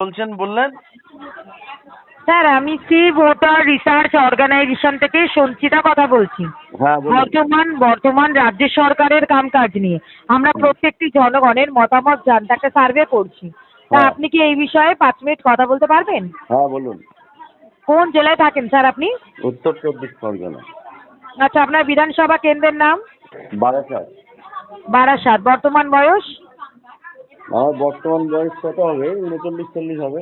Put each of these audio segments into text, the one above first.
বলছেন বললেন? স্যার আমি সি ভোটার রিসার্চ অর্গানাইজেশন থেকে সঞ্চিতা কথা বলছি। হ্যাঁ বলুন। বর্তমান বর্তমান রাজ্য সরকারের কামকাজ নিয়ে। আমরা প্রত্যেকটি জনগণের মতামত জানতে একটা সার্ভে করছি। তা হ্যাঁ। আপনি কি এই বিষয়ে পাঁচ মিনিট কথা বলতে পারবেন? হ্যাঁ বলুন। কোন জেলায় থাকেন স্যার আপনি? উত্তর চব্বিশ পরগনা। আচ্ছা আপনার বিধানসভা কেন্দ্রের নাম? বারাসাত। বারাসাত। বর্তমান বয়স? আমার বর্তমান বয়স কত হবে? উনচল্লিশ চল্লিশ হবে।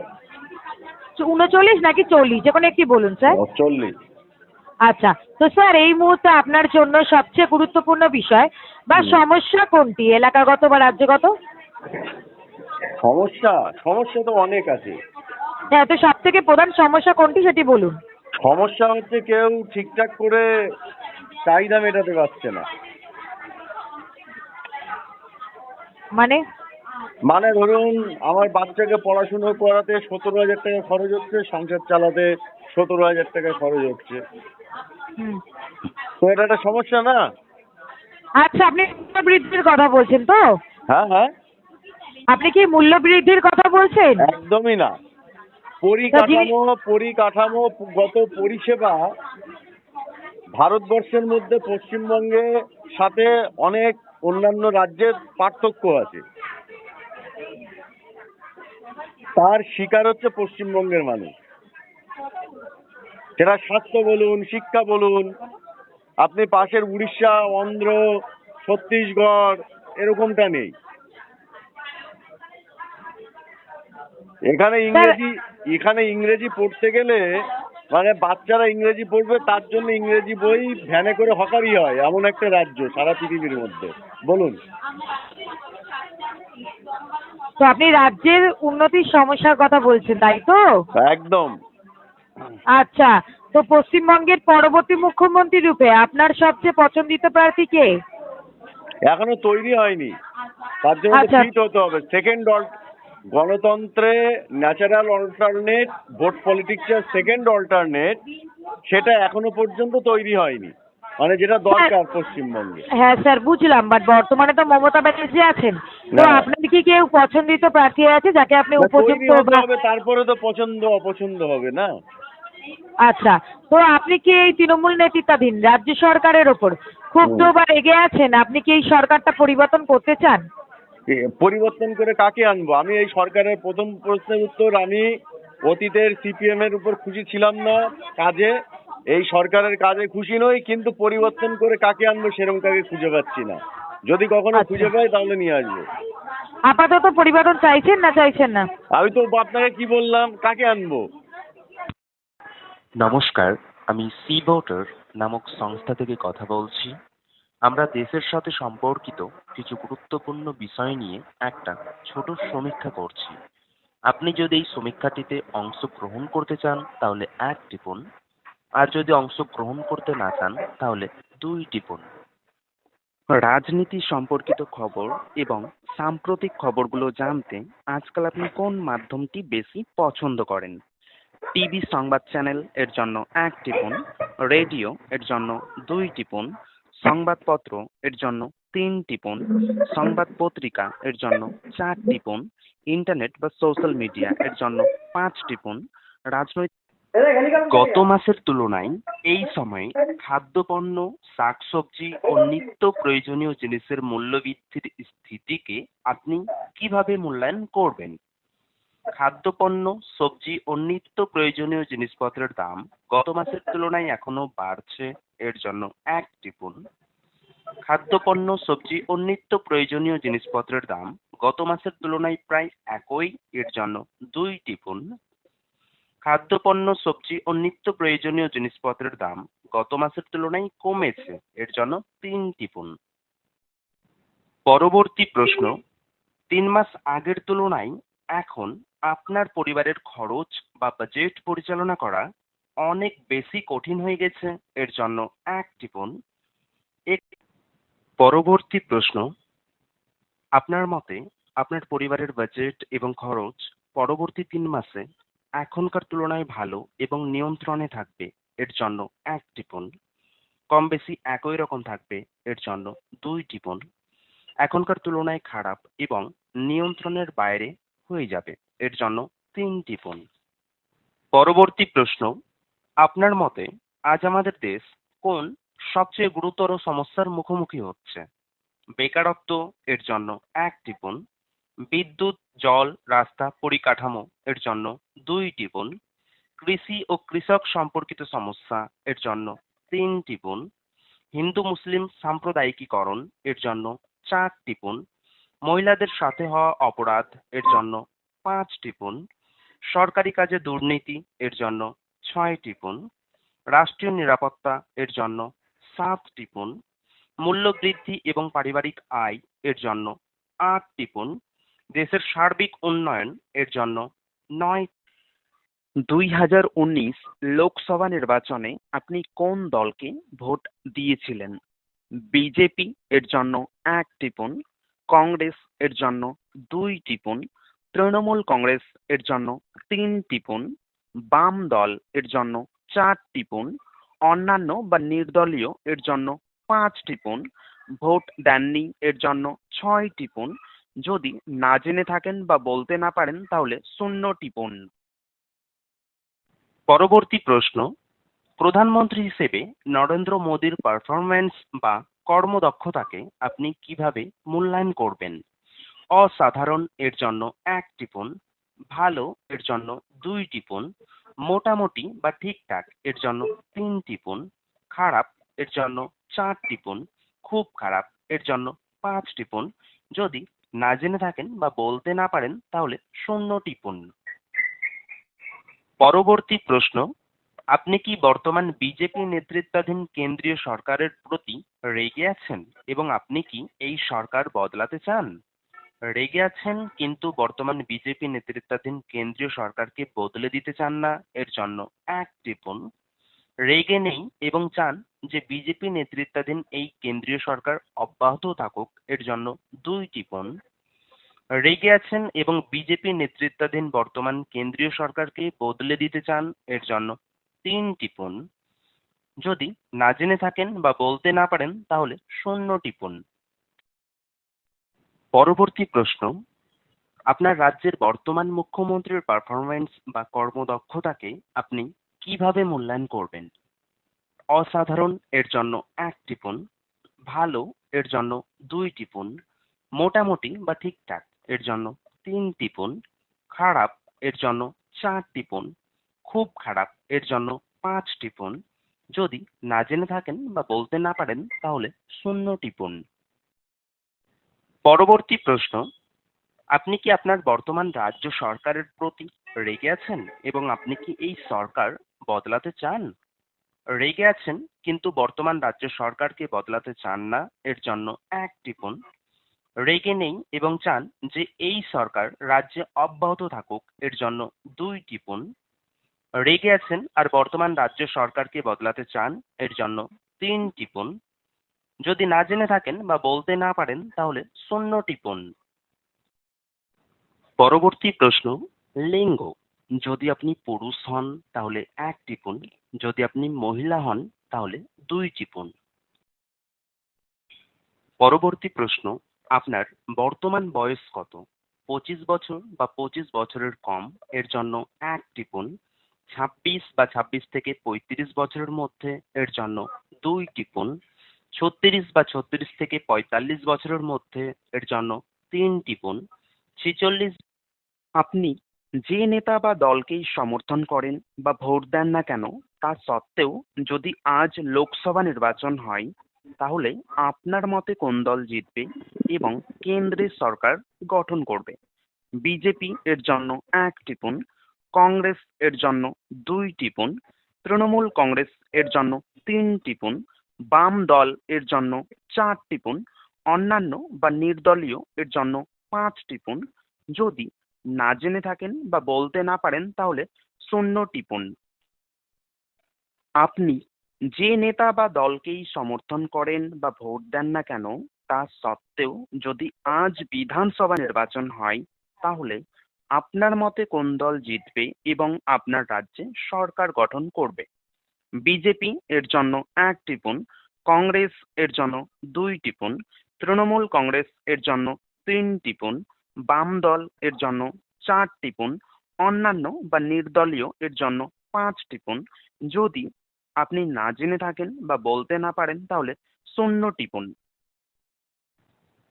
উনচল্লিশ নাকি চল্লিশ? যে কোনো একটি বলুন স্যার। চল্লিশ। আচ্ছা তো স্যার এই মুহূর্তে আপনার জন্য সবচেয়ে গুরুত্বপূর্ণ বিষয় বা সমস্যা কোনটি এলাকাগত বা রাজ্যগত? সমস্যা? সমস্যা তো অনেক আছে। হ্যাঁ তো সব থেকে প্রধান সমস্যা কোনটি সেটি বলুন। সমস্যা হচ্ছে কেউ ঠিকঠাক করে চাহিদা মেটাতে পারছে না। মানে? মানে ধরুন আমার বাচ্চাকে পড়াশুনো করাতে সতেরো হাজার টাকা খরচ হচ্ছে সংসার চালাতে সতেরো হাজার টাকা খরচ হচ্ছে। তো এটা একটা সমস্যা না? আচ্ছা আপনি মূল্য বৃদ্ধির কথা বলছেন তো? হ্যাঁ হ্যাঁ। আপনি কি মূল্য বৃদ্ধির কথা বলছেন? একদমই না। পরিকাঠামো পরিকাঠামো গত পরিষেবা ভারতবর্ষের মধ্যে পশ্চিমবঙ্গের সাথে অনেক অন্যান্য রাজ্যের পার্থক্য আছে। তার শিকার হচ্ছে পশ্চিমবঙ্গের মানুষ। সেটা স্বাস্থ্য বলুন, শিক্ষা বলুন, আপনি পাশের উড়িষ্যা, অন্ধ্র, ছত্তিশগড়, এরকমটা নেই। এখানে ইংরেজি এখানে ইংরেজি পড়তে গেলে মানে বাচ্চারা ইংরেজি পড়বে, তার জন্য ইংরেজি বই ভ্যানে করে হকারি হয়, এমন একটা রাজ্য সারা পৃথিবীর মধ্যে। বলুন। তো আপনি রাজ্যের উন্নতির সমস্যার কথা বলছেন তাই তো? একদম। আচ্ছা তো পশ্চিমবঙ্গের পরবর্তী মুখ্যমন্ত্রী রূপে আপনার সবচেয়ে পছন্দিত প্রার্থী কে? এখনও তৈরি হয়নি। তার জন্য আচ্ছা। ফিট হতে হবে। সেকেন্ড গণতন্ত্রে ন্যাচারাল অল্টারনেট ভোট পলিটিক্সের সেকেন্ড অল্টারনেট সেটা এখনও পর্যন্ত তৈরি হয়নি। মানে যেটা দরকার পশ্চিমবঙ্গে। হ্যাঁ স্যার বুঝলাম বাট বর্তমানে তো মমতা ব্যানার্জি আছেন। তো হ্যাঁ। আপনার কি কেউ পছন্দিত প্রার্থী আছে যাকে আপনি উপযুক্ত হবে তারপরে তো পছন্দ অপছন্দ হবে না। আচ্ছা তো আপনি কি এই তৃণমূল নেতৃত্বাধীন রাজ্য সরকারের ওপর ক্ষুব্ধ। বা রেগে আছেন? আপনি কি এই সরকারটা পরিবর্তন করতে চান? পরিবর্তন করে কাকে আনব? আমি এই সরকারের প্রথম প্রশ্নের উত্তর আমি অতীতের সিপিএম এর উপর খুশি ছিলাম না কাজে। এই সরকারের কাজে খুশি নই কিন্তু পরিবর্তন করে কাকে আনব সেরকম কাকে খুঁজে পাচ্ছি না। যদি কখনো আচ্ছা। খুঁজে পাই তাহলে নিয়ে আসব। আপাতত পরিবর্তন চাইছেন না চাইছেন না? আমি তো আপনাকে কি বললাম কাকে আনব? নমস্কার আমি সি ভোটার নামক সংস্থা থেকে কথা বলছি। আমরা দেশের সাথে সম্পর্কিত কিছু গুরুত্বপূর্ণ বিষয় নিয়ে একটা ছোট সমীক্ষা করছি। আপনি যদি এই সমীক্ষাটিতে অংশগ্রহণ করতে চান তাহলে এক টিপুন। আর যদি অংশগ্রহণ করতে না চান, তাহলে দুই টিপুন। রাজনীতি সম্পর্কিত খবর এবং সাম্প্রতিক খবরগুলো জানতে আজকাল আপনি কোন মাধ্যমটি বেশি পছন্দ করেন? টিভি সংবাদ চ্যানেল এর জন্য এক টিপুন, রেডিও এর জন্য দুই টিপুন, সংবাদপত্র এর জন্য তিন টিপুন সংবাদ পত্রিকা এর জন্য চার টিপুন, ইন্টারনেট বা সোশ্যাল মিডিয়া এর জন্য পাঁচ টিপুন, রাজনৈতিক গত মাসের তুলনায় এই সময়ে খাদ্যপণ্য শাকসবজি ও নিত্য প্রয়োজনীয় জিনিসের মূল্যবৃদ্ধির স্থিতিকে আপনি কীভাবে মূল্যায়ন করবেন? খাদ্যপণ্য সবজি ও নিত্য প্রয়োজনীয় জিনিসপত্রের দাম গত মাসের তুলনায় এখনও বাড়ছে। এর জন্য এক টিপুন। খাদ্যপণ্য সবজি ও নিত্য প্রয়োজনীয় জিনিসপত্রের দাম গত মাসের তুলনায় প্রায় একই। এর জন্য দুই টিপুন। খাদ্যপণ্য, সবজি ও নিত্য প্রয়োজনীয় জিনিসপত্রের দাম গত মাসের তুলনায় কমেছে। এর জন্য তিন টিপুন। পরবর্তী প্রশ্ন, তিন মাস আগের তুলনায় এখন আপনার পরিবারের খরচ বা বাজেট পরিচালনা করা অনেক বেশি কঠিন হয়ে গেছে। এর জন্য এক টিপুন। পরবর্তী প্রশ্ন, আপনার মতে আপনার পরিবারের বাজেট এবং খরচ পরবর্তী তিন মাসে এখনকার তুলনায় ভালো এবং নিয়ন্ত্রণে থাকবে, এর জন্য এক টিপুন। কম বেশি একই রকম থাকবে, এর জন্য দুই টিপুন। এখনকার তুলনায় খারাপ এবং নিয়ন্ত্রণের বাইরে হয়ে যাবে, এর জন্য তিন টিপুন। পরবর্তী প্রশ্ন, আপনার মতে আজ আমাদের দেশ কোন সবচেয়ে গুরুতর সমস্যার মুখোমুখি হচ্ছে? বেকারত্ব, এর জন্য এক টিপুন। বিদ্যুৎ, জল, রাস্তা, পরিকাঠামো এর জন্য দুই টিপুন কৃষি ও কৃষক সম্পর্কিত সমস্যা এর জন্য তিন টিপুন হিন্দু মুসলিম সাম্প্রদায়িকীকরণ এর জন্য চার টিপুন মহিলাদের সাথে হওয়া অপরাধ এর জন্য পাঁচ টিপুন সরকারি কাজে দুর্নীতি এর জন্য ছয় টিপুন রাষ্ট্রীয় নিরাপত্তা এর জন্য সাত টিপুন মূল্যবৃদ্ধি এবং পারিবারিক আয় এর জন্য আট টিপুন দেশের সার্বিক উন্নয়ন এর জন্য নয়। দুই হাজার উনিশ লোকসভা নির্বাচনে আপনি কোন দলকে ভোট দিয়েছিলেন? বিজেপি এর জন্য এক টিপুন, কংগ্রেস এর জন্য দুই টিপুন, তৃণমূল কংগ্রেস এর জন্য তিন টিপুন, বাম দল এর জন্য চার টিপুন, অন্যান্য বা নির্দলীয় এর জন্য পাঁচ টিপুন, ভোট দেননি এর জন্য ছয় টিপুন যদি না জেনে থাকেন বা বলতে না পারেন, তাহলে শূন্য টিপুন। পরবর্তী প্রশ্ন। প্রধানমন্ত্রী হিসেবে নরেন্দ্র মোদীর পারফরম্যান্স বা কর্মদক্ষতাকে আপনি কীভাবে মূল্যায়ন করবেন? অসাধারণ, এর জন্য এক টিপুন। ভালো, এর জন্য দুই টিপুন। মোটামুটি বা ঠিকঠাক, এর জন্য তিন টিপুন। খারাপ, এর জন্য চার টিপুন। খুব খারাপ, এর জন্য পাঁচ টিপুন। যদি না জেনে থাকেন বা বলতে না পারেন, তাহলে শূন্য টিপুন পরবর্তী প্রশ্ন, আপনি কি বর্তমান বিজেপি নেতৃত্বাধীন কেন্দ্রীয় সরকারের প্রতি রেগে আছেন এবং আপনি কি এই সরকার বদলাতে চান? রেগে আছেন কিন্তু বর্তমান বিজেপি নেতৃত্বাধীন কেন্দ্রীয় সরকারকে বদলে দিতে চান না, এর জন্য এক টিপুন। রেগে নেই এবং চান যে বিজেপি নেতৃত্বাধীন এই কেন্দ্রীয় সরকার অব্যাহত থাকুক, এর জন্য দুই টিপুন। রেগে আছেন এবং বিজেপি নেতৃত্বাধীন বর্তমান কেন্দ্রীয় সরকারকে বদলে দিতে চান, এর জন্য তিন টিপুন। যদি না জেনে থাকেন বা বলতে না পারেন, তাহলে শূন্য টিপুন। পরবর্তী প্রশ্ন, আপনার রাজ্যের বর্তমান মুখ্যমন্ত্রীর পারফরমেন্স বা কর্মদক্ষতাকে আপনি কীভাবে মূল্যায়ন করবেন? অসাধারণ, এর জন্য এক টিপুন। ভালো, এর জন্য দুই টিপুন। মোটামুটি বা ঠিকঠাক, এর জন্য তিন টিপুন। খারাপ, এর জন্য চার টিপুন। খুব খারাপ, এর জন্য পাঁচ টিপুন। যদি না জেনে থাকেন বা বলতে না পারেন, তাহলে শূন্য টিপুন। পরবর্তী প্রশ্ন, আপনি কি আপনার বর্তমান রাজ্য সরকারের প্রতি রেগে আছেন এবং আপনি কি এই সরকার বদলাতে চান? রেগে আছেন, কিন্তু বর্তমান রাজ্য সরকারকে বদলাতে চান না, এর জন্য এক টিপুন। রেগে নেই এবং চান যে এই সরকার রাজ্যে অব্যাহত থাকুক, এর জন্য দুই টিপুন। রেগে আছেন আর বর্তমান রাজ্য সরকারকে বদলাতে চান, এর জন্য তিন টিপুন। যদি না জেনে থাকেন বা বলতে না পারেন, তাহলে শূন্য টিপুন। পরবর্তী প্রশ্ন, লিঙ্গ। যদি আপনি পুরুষ হন, তাহলে এক টিপুন। যদি আপনি মহিলা হন, তাহলে দুই টিপুন। পরবর্তী প্রশ্ন, আপনার বর্তমান বয়স কত? পঁচিশ বছর বা পঁচিশ বছরের কম, এর জন্য এক টিপুন। ছাব্বিশ বা ছাব্বিশ থেকে পঁয়ত্রিশ বছরের মধ্যে, এর জন্য দুই টিপুন। ছত্রিশ বা ছত্রিশ থেকে পঁয়তাল্লিশ বছরের মধ্যে, এর জন্য তিন টিপুন। ছেচল্লিশ, আপনি যে নেতা বা দলকেই সমর্থন করেন বা ভোট দেন না কেন, তা সত্ত্বেও যদি আজ লোকসভা নির্বাচন হয়, তাহলে আপনার মতে কোন দল জিতবে এবং কেন্দ্রের সরকার গঠন করবে? বিজেপি এর জন্য এক টিপুন, কংগ্রেস এর জন্য দুই টিপুন, তৃণমূল কংগ্রেস এর জন্য তিন টিপুন, বাম দল এর জন্য চার টিপুন, অন্যান্য বা নির্দলীয় এর জন্য পাঁচ টিপুন। যদি না জেনে থাকেন বা বলতে না পারেন তাহলে শূন্য টিপুন। আপনি যে নেতা বা দলকেই সমর্থন করেন বা ভোট দেন না কেন, তা সত্ত্বেও যদি আজ বিধানসভা নির্বাচন হয়, তাহলে আপনার মতে কোন দল জিতবে এবং আপনার রাজ্যে সরকার গঠন করবে? বিজেপি এর জন্য এক টিপুন, কংগ্রেস এর জন্য দুই টিপুন, তৃণমূল কংগ্রেস এর জন্য তিন টিপুন বাম দল এর জন্য চার টিপুন, অন্যান্য বা নির্দলীয় এর জন্য পাঁচ টিপুন। যদি আপনি না জেনে থাকেন বা বলতে না পারেন, তাহলে শূন্য টিপুন।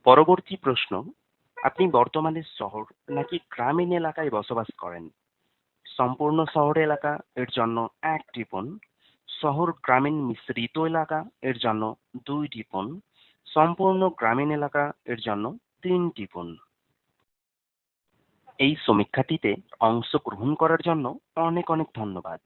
পরবর্তী প্রশ্ন, আপনি বর্তমানে শহর নাকি গ্রামীণ এলাকায় বসবাস করেন? সম্পূর্ণ শহর এলাকা এর জন্য এক টিপুন, শহর গ্রামীণ মিশ্রিত এলাকা এর জন্য দুই টিপুন, সম্পূর্ণ গ্রামীণ এলাকা এর জন্য তিন টিপুন। এই সমীক্ষাটিতে অংশগ্রহণ করার জন্য অনেক অনেক ধন্যবাদ।